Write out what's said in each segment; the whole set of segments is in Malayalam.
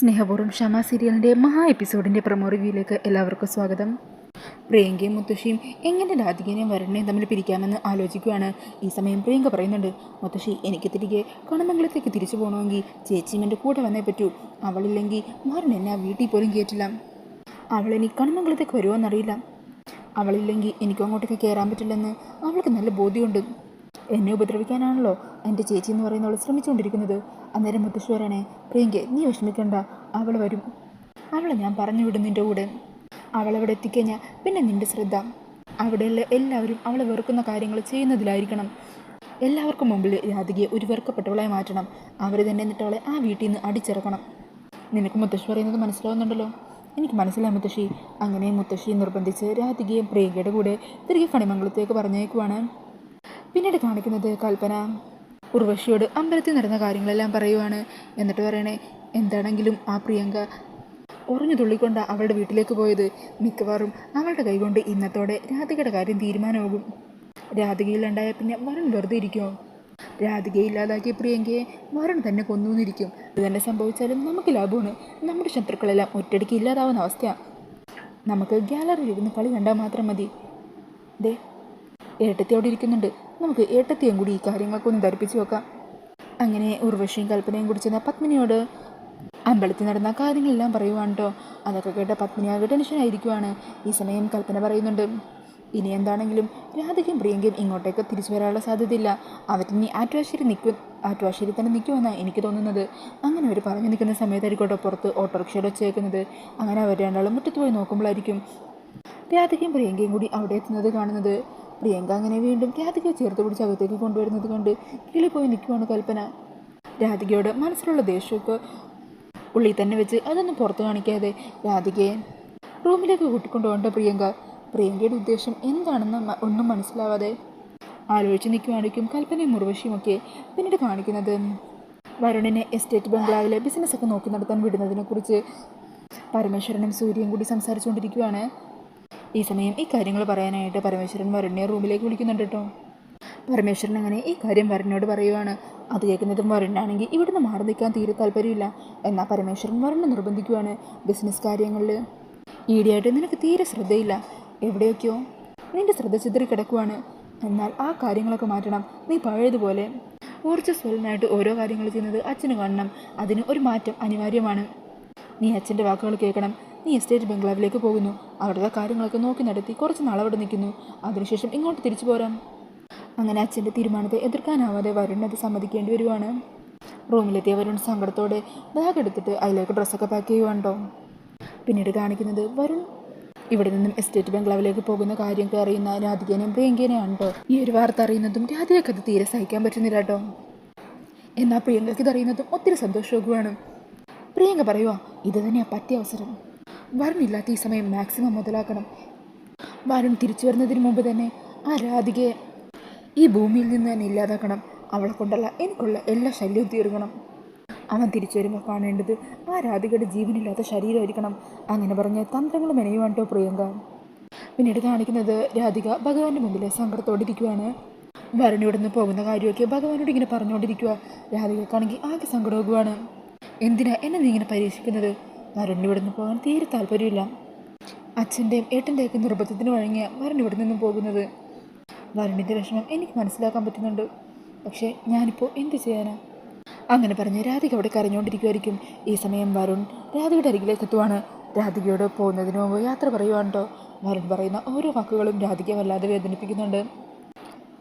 സ്നേഹപൂർവം ക്ഷമ സീരിയലിന്റെ മഹാ എപ്പിസോഡിന്റെ പ്രമോ റിവ്യൂയിലേക്ക് എല്ലാവർക്കും സ്വാഗതം. പ്രിയങ്കയും മുത്തശ്ശിയും എങ്ങനെ രാധികനെയും വരണിനെയും തമ്മിൽ പിരിക്കാമെന്ന് ആലോചിക്കുകയാണ് ഈ സമയം പ്രിയങ്ക പറയുന്നുണ്ട് മുത്തശ്ശി എനിക്ക് തിരികെ കണമംഗലത്തേക്ക് തിരിച്ചു പോകണമെങ്കിൽ ചേച്ചിയും എന്റെ കൂടെ വന്നേ പറ്റൂ. അവളില്ലെങ്കിൽ വരൻ എന്നെ വീട്ടിൽ പോലും കയറ്റില്ല അവളിനി കണമംഗലത്തേക്ക് വരുമോയെന്നറിയില്ല അവളില്ലെങ്കിൽ എനിക്കും അങ്ങോട്ടേക്ക് കയറാൻ പറ്റില്ലെന്ന് അവൾക്ക് നല്ല ബോധ്യമുണ്ട്. എന്നെ ഉപദ്രവിക്കാനാണല്ലോ എന്റെ ചേച്ചി എന്ന് പറയുന്നവൾ ശ്രമിച്ചുകൊണ്ടിരിക്കുന്നത്. അന്നേരം മുത്തശ്ശി പ്രിയങ്കെ നീ വിഷമിക്കണ്ട അവൾ വരും. അവളെ ഞാൻ പറഞ്ഞു വിടും നിന്റെ കൂടെ. അവളവിടെ എത്തിക്കഴിഞ്ഞാൽ പിന്നെ നിന്റെ ശ്രദ്ധ. അവിടെയുള്ള എല്ലാവരും അവളെ വെറുക്കുന്ന കാര്യങ്ങൾ ചെയ്യുന്നതിലായിരിക്കണം. എല്ലാവർക്കും മുമ്പിൽ രാധികയെ ഒരു വെറുക്കപ്പെട്ടവളായി മാറ്റണം. അവർ തന്നെ എന്നിട്ട് അവളെ ആ വീട്ടിൽ നിന്ന് അടിച്ചിറക്കണം. നിനക്ക് മുത്തശ്ശി പറയുന്നത് മനസ്സിലാവുന്നുണ്ടല്ലോ. എനിക്ക് മനസ്സിലായി മുത്തശ്ശി. അങ്ങനെ മുത്തശ്ശി നിർബന്ധിച്ച് രാധികയും പ്രിയങ്കയുടെ കൂടെ തിരികെ കണിമംഗലത്തേക്ക് പറഞ്ഞേക്കുവാണ്. പിന്നീട് കാണിക്കുന്നത് കൽപ്പന. ഉർവശിയോട് അമ്പലത്തിൽ നടന്ന കാര്യങ്ങളെല്ലാം പറയുവാണ്. എന്നിട്ട് പറയണേ എന്താണെങ്കിലും ആ പ്രിയങ്ക ഉറഞ്ഞു തുള്ളിക്കൊണ്ട് അവളുടെ വീട്ടിലേക്ക് പോയത്. മിക്കവാറും അവളുടെ കൈകൊണ്ട് ഇന്നത്തോടെ രാധികയുടെ കാര്യം തീരുമാനമാകും. രാധികയിലുണ്ടായ പിന്നെ വരൺ വെറുതെ ഇരിക്കുമോ രാധികയെ ഇല്ലാതാക്കിയ പ്രിയങ്കയെ വരൺ തന്നെ കൊന്നുവന്നിരിക്കും ഇത് തന്നെ സംഭവിച്ചാലും നമുക്ക് ലാഭമാണ്. നമ്മുടെ ശത്രുക്കളെല്ലാം ഒറ്റയടിക്ക് ഇല്ലാതാവുന്ന അവസ്ഥയാണ് നമുക്ക് ഗ്യാലറിയിൽ ഇരുന്ന് കളി കണ്ടാൽ മാത്രം മതി. ദേ ഇരട്ടത്തി അവിടെ ഇരിക്കുന്നുണ്ട്. നമുക്ക് ഏട്ടത്തെയും കൂടി ഈ കാര്യങ്ങൾക്കൊന്ന് ധരിപ്പിച്ചു വെക്കാം. അങ്ങനെ ഉർവശിയും കൽപ്പനയും കൂടി പത്മിനിയോട് അമ്പലത്തിൽ നടന്ന കാര്യങ്ങളെല്ലാം പറയുവാണ് കേട്ടോ അതൊക്കെ കേട്ട പത്മിനി ആകെ ടെൻഷനായിരിക്കുവാണ് ഈ സമയം കൽപ്പന പറയുന്നുണ്ട്. ഇനി എന്താണെങ്കിലും രാധികയും പ്രിയങ്കയും ഇങ്ങോട്ടേക്ക് തിരിച്ചു വരാനുള്ള സാധ്യതയില്ല. അവരിനി ആറ്റുവാശ്ശേരി നിൽക്കും ആറ്റുവാശ്ശേരി തന്നെ നിൽക്കുമെന്നാണ് എനിക്ക് തോന്നുന്നത്. അങ്ങനെ അവർ പറഞ്ഞു നിൽക്കുന്ന സമയത്തായിരിക്കോട്ടോ പുറത്ത് ഓട്ടോറിക്ഷയിൽ വെച്ചേക്കുന്നത്. അങ്ങനെ അവർ രണ്ടാളും മുറ്റത്ത് പോയി നോക്കുമ്പോഴായിരിക്കും രാധികയും പ്രിയങ്കയും കൂടി അവിടെ എത്തുന്നത് കാണുന്നത്. പ്രിയങ്ക അങ്ങനെ വീണ്ടും രാധികയെ ചേർത്ത് പിടിച്ച് അകത്തേക്ക് കൊണ്ടുവരുന്നത് കണ്ട് പോയി നിൽക്കുവാണ് കൽപ്പന. രാധികയോട് മനസ്സിലുള്ള ദേഷ്യമൊക്കെ ഉള്ളിൽ തന്നെ വെച്ച് അതൊന്നും പുറത്ത് കാണിക്കാതെ രാധികയെ റൂമിലേക്ക് കൂട്ടിക്കൊണ്ടുപോകേണ്ട പ്രിയങ്ക. പ്രിയങ്കയുടെ ഉദ്ദേശം എന്താണെന്ന് ഒന്നും മനസ്സിലാവാതെ ആലോചിച്ച് നിൽക്കുവാണെങ്കിലും കൽപ്പനയും മുറുവശിയുമൊക്കെ പിന്നീട് കാണിക്കുന്നത് വരുണിനെ എസ്റ്റേറ്റ് ബംഗ്ലാവിലെ ബിസിനസ്സൊക്കെ നോക്കി നടത്താൻ വിടുന്നതിനെക്കുറിച്ച്. പരമേശ്വരനും സൂര്യയും കൂടി സംസാരിച്ചുകൊണ്ടിരിക്കുവാണ്. ഈ സമയം ഈ കാര്യങ്ങൾ പറയാനായിട്ട് പരമേശ്വരൻ വരുണിനെ റൂമിലേക്ക് വിളിക്കുന്നുണ്ട് കേട്ടോ. പരമേശ്വരൻ അങ്ങനെ ഈ കാര്യം വരനോട് പറയുവാണ്. അത് കേൾക്കുന്നതും വരനാണെങ്കിൽ ഇവിടുന്ന് മാറി നിൽക്കാൻ തീരെ താല്പര്യമില്ല. എന്നാൽ പരമേശ്വരൻ വരനെ നിർബന്ധിക്കുവാണ് ബിസിനസ് കാര്യങ്ങളിൽ. ഈടെയായിട്ട് നിനക്ക് തീരെ ശ്രദ്ധയില്ല. എവിടെയൊക്കെയോ നിന്റെ ശ്രദ്ധ ചിതറി കിടക്കുവാണ്. എന്നാൽ ആ കാര്യങ്ങളൊക്കെ മാറ്റണം. നീ പഴയതുപോലെ ഊർജസ്വലനായിട്ട് ഓരോ കാര്യങ്ങൾ ചെയ്യുന്നത് അച്ഛന് കാണണം. അതിന് ഒരു മാറ്റം അനിവാര്യമാണ്. നീ അച്ഛന്റെ വാക്കുകൾ കേൾക്കണം. നീ എസ്റ്റേറ്റ് ബംഗ്ലാവിലേക്ക് പോകുന്നു. അവിടുത്തെ കാര്യങ്ങളൊക്കെ നോക്കി നടത്തി കുറച്ച് നാൾ അവിടെ നിൽക്കുന്നു. അതിനുശേഷം ഇങ്ങോട്ട് തിരിച്ചു പോരാം. അങ്ങനെ അച്ഛന്റെ തീരുമാനത്തെ എതിർക്കാനാവാതെ വരുൺ അത് സമ്മതിക്കേണ്ടി വരുവാണ്. റൂമിലെത്തിയ വരുൺ സങ്കടത്തോടെ ബാഗ് എടുത്തിട്ട് അതിലേക്ക് ഡ്രസ്സൊക്കെ പാക്ക് ചെയ്യുവാണ്ടോ? പിന്നീട് കാണിക്കുന്നത് വരുൺ. ഇവിടെ നിന്നും എസ്റ്റേറ്റ് ബംഗ്ലാവിലേക്ക് പോകുന്ന കാര്യമൊക്കെ അറിയുന്ന രാധികനെയും പ്രിയങ്കേനെയാണ് കേട്ടോ ഈ ഒരു വാർത്ത അറിയുന്നതും രാധികയ്ക്ക് അത് തീരെ സഹിക്കാൻ പറ്റുന്നില്ല കേട്ടോ. എന്നാൽ പ്രിയങ്കയ്ക്ക് ഇതറിയുന്നതും ഒത്തിരി സന്തോഷവുമാണ് പ്രിയങ്ക പറയുക ഇത് തന്നെയാ പറ്റിയ അവസരം. വരുണില്ലാത്ത ഈ സമയം മാക്സിമം മുതലാക്കണം. വരുൺ തിരിച്ചു വരുന്നതിന് മുമ്പ് തന്നെ ആ രാധികയെ ഈ ഭൂമിയിൽ നിന്ന് തന്നെ ഇല്ലാതാക്കണം. അവളെ കൊണ്ടല്ല എനിക്കുള്ള എല്ലാ ശല്യവും തീർക്കണം. അവൻ തിരിച്ചു വരുമ്പോൾ കാണേണ്ടത് ആ രാധികയുടെ ജീവനില്ലാത്ത ശരീരമായിരിക്കണം. അങ്ങനെ പറഞ്ഞ തന്ത്രങ്ങൾ മെനയുവാണ് കേട്ടോ പ്രിയങ്ക. പിന്നീട് കാണിക്കുന്നത് രാധിക ഭഗവാന്റെ മുമ്പിൽ സങ്കടത്തോടിരിക്കുവാണ്. ഇവിടുന്ന് പോകുന്ന കാര്യമൊക്കെ ഭഗവാനോട് ഇങ്ങനെ പറഞ്ഞുകൊണ്ടിരിക്കുക രാധികക്കാണെങ്കിൽ ആകെ സങ്കടമാകുവാണ്. എന്തിനാ എന്നെ നീ ഇങ്ങനെ പരീക്ഷിക്കുന്നത്? വരണി ഇവിടുന്ന് പോകാൻ തീരെ താല്പര്യമില്ല. അച്ഛന്റെയും ഏട്ടന്റെയൊക്കെ നിർബന്ധത്തിന് വഴങ്ങിയ വരൺ നിന്നും പോകുന്നത്. വരുണിന്റെ വിഷമം എനിക്ക് മനസ്സിലാക്കാൻ പറ്റുന്നുണ്ട്. പക്ഷേ ഞാനിപ്പോൾ എന്ത് ചെയ്യാനാ? അങ്ങനെ പറഞ്ഞ് രാധിക അവിടെ കരഞ്ഞുകൊണ്ടിരിക്കുമായിരിക്കും ഈ സമയം വരുൺ രാധികയുടെ അരികിലേക്ക് എത്തുവാണ്. രാധികയോട് പോകുന്നതിന് മുമ്പ് യാത്ര പറയുവാണ് വരുൺ പറയുന്ന ഓരോ വാക്കുകളും രാധിക വല്ലാതെ വേദനിപ്പിക്കുന്നുണ്ട്.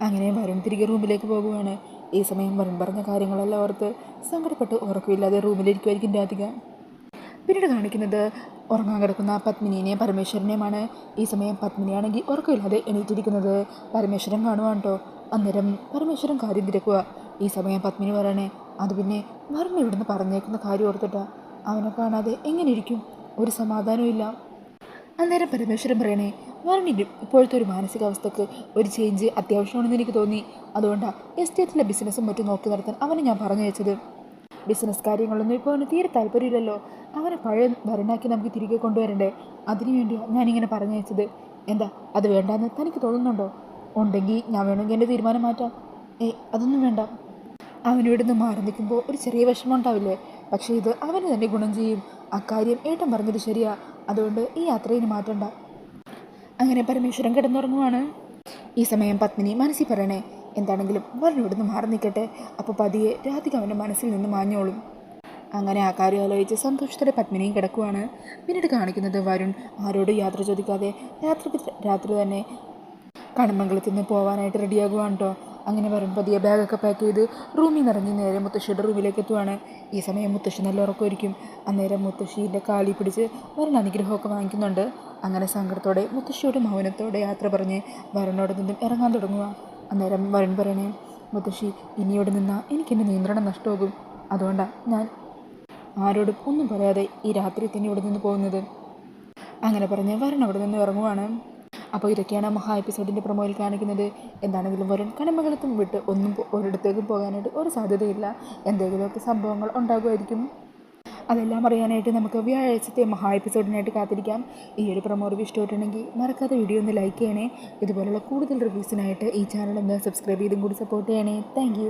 അങ്ങനെ വരുൺ തിരികെ റൂമിലേക്ക് പോകുവാണ്. ഈ സമയം വരുൺ പറഞ്ഞ കാര്യങ്ങളെല്ലാം ഓർത്ത് സങ്കടപ്പെട്ട് ഉറക്കമില്ലാതെ റൂമിലിരിക്കുമായിരിക്കും രാധിക. പിന്നീട് കാണിക്കുന്നത് ഉറങ്ങാൻ കിടക്കുന്ന പത്മിനിയെയും പരമേശ്വരനെയുമാണ്. ഈ സമയം പത്മിനിയാണെങ്കിൽ ഉറക്കമില്ലാതെ എണീറ്റിരിക്കുന്നത്. പരമേശ്വരൻ കാണുവാണ് കേട്ടോ. അന്നേരം പരമേശ്വരൻ കാര്യം തിരക്കുക. ഈ സമയം പത്മിനി പറയണേ അത് പിന്നെ വരണ ഇവിടുന്ന് പറഞ്ഞേക്കുന്ന കാര്യം ഓർത്തിട്ടാ. അവനെ കാണാതെ എങ്ങനെ ഇരിക്കും? ഒരു സമാധാനവും ഇല്ല. അന്നേരം പരമേശ്വരൻ പറയണേ വരണിന്റെ ഇപ്പോഴത്തെ ഒരു മാനസികാവസ്ഥക്ക് ഒരു ചേഞ്ച് അത്യാവശ്യമാണെന്ന് എനിക്ക് തോന്നി. അതുകൊണ്ടാണ് എസ്റ്റേറ്റിലെ ബിസിനസ്സും മറ്റും നോക്കി നടത്താൻ അവനെ ഞാൻ പറഞ്ഞയച്ചത്. ബിസിനസ് കാര്യങ്ങളൊന്നും ഇപ്പോൾ അവന് തീരെ താല്പര്യമില്ലല്ലോ. അവനെ പഴയ ഭരണാക്കി നമുക്ക് തിരികെ കൊണ്ടുവരണ്ടേ? അതിനു വേണ്ടിയാണ് ഞാനിങ്ങനെ പറഞ്ഞയച്ചത് എന്താ അത് വേണ്ടാന്ന് തനിക്ക് തോന്നുന്നുണ്ടോ? ഉണ്ടെങ്കിൽ ഞാൻ വേണമെങ്കിൽ എന്റെ തീരുമാനം മാറ്റാം. ഏയ് അതൊന്നും വേണ്ട. അവനിവിടെ നിന്ന് മാറി നിൽക്കുമ്പോൾ ഒരു ചെറിയ വിഷമം ഉണ്ടാവില്ലേ? പക്ഷേ ഇത് അവന് തന്നെ ഗുണം ചെയ്യും. അക്കാര്യം ഏട്ടൻ പറഞ്ഞത് ശരിയാ. അതുകൊണ്ട് ഈ യാത്രയിൽ മാറ്റണ്ട. അങ്ങനെ പരമേശ്വരൻ കിടന്നുറങ്ങുവാണ്. ഈ സമയം പത്മിനി മനസ്സിൽ പറയണേ എന്താണെങ്കിലും വരനോടൊന്ന് മാറി നിൽക്കട്ടെ. അപ്പോൾ പതിയെ രാധിക അവന്റെ മനസ്സിൽ നിന്ന് മാഞ്ഞോളും. അങ്ങനെ ആ കാര്യം ആലോചിച്ച് സന്തോഷത്തോടെ പത്മിനിയും കിടക്കുവാണ്. പിന്നീട് കാണിക്കുന്നത് വരുൺ ആരോടും യാത്ര ചോദിക്കാതെ രാത്രി രാത്രി തന്നെ കണമംഗലത്തിൽ നിന്ന് പോകാനായിട്ട് റെഡിയാകുവാണ് കേട്ടോ അങ്ങനെ വരും പതിയെ ബാഗൊക്കെ പാക്ക് ചെയ്ത് റൂമിൽ നിറഞ്ഞ് നേരെ മുത്തശ്ശിയുടെ റൂമിലേക്ക് എത്തുവാണ്. ഈ സമയം മുത്തശ്ശി നല്ല ഉറക്കമായിരിക്കും. അന്നേരം മുത്തശ്ശീന്റെ കാലി പിടിച്ച് വരുൺ അനുഗ്രഹമൊക്കെ വാങ്ങിക്കുന്നുണ്ട്. അങ്ങനെ സങ്കടത്തോടെ മുത്തശ്ശിയുടെ മൗനത്തോടെ യാത്ര പറഞ്ഞ് വരുണോട് നിന്നും ഇറങ്ങാൻ തുടങ്ങുക അന്നേരം വരൻ പറയണേ മുത്തശ്ശി ഇനിയോട് നിന്നാൽ എനിക്കെന്റെ നിയന്ത്രണം നഷ്ടമാകും. അതുകൊണ്ടാണ് ഞാൻ ആരോടും ഒന്നും പറയാതെ ഈ രാത്രി തന്നെ ഇവിടെ നിന്ന് പോകുന്നത്. അങ്ങനെ പറഞ്ഞ് വരൺ അവിടെ നിന്ന് ഇറങ്ങുവാണ്. അപ്പോൾ ഇതൊക്കെയാണ് മഹാ എപ്പിസോഡിന്റെ പ്രൊമോയിൽ കാണിക്കുന്നത്. എന്താണെങ്കിലും വരൻ കടമകളത്തും വിട്ട് ഒന്നും ഒരിടത്തേക്കും പോകാനായിട്ട് ഒരു സാധ്യതയില്ല. എന്തെങ്കിലുമൊക്കെ സംഭവങ്ങൾ ഉണ്ടാകുമായിരിക്കും. അതെല്ലാം അറിയാനായിട്ട് നമുക്ക് വ്യാഴാഴ്ചത്തെ മഹാ എപ്പിസോഡിനായിട്ട് കാത്തിരിക്കാം. ഈ ഒരു പ്രൊമോ റിവ്യൂ ഇഷ്ടപ്പെട്ടുണ്ടെങ്കിൽ മറക്കാതെ വീഡിയോ ഒന്ന് ലൈക്ക് ചെയ്യണേ. ഇതുപോലുള്ള കൂടുതൽ റിവ്യൂസിനായിട്ട് ഈ ചാനൽ ഒന്ന് സബ്സ്ക്രൈബ് ചെയ്തും കൂടി സപ്പോർട്ട് ചെയ്യണേ. താങ്ക്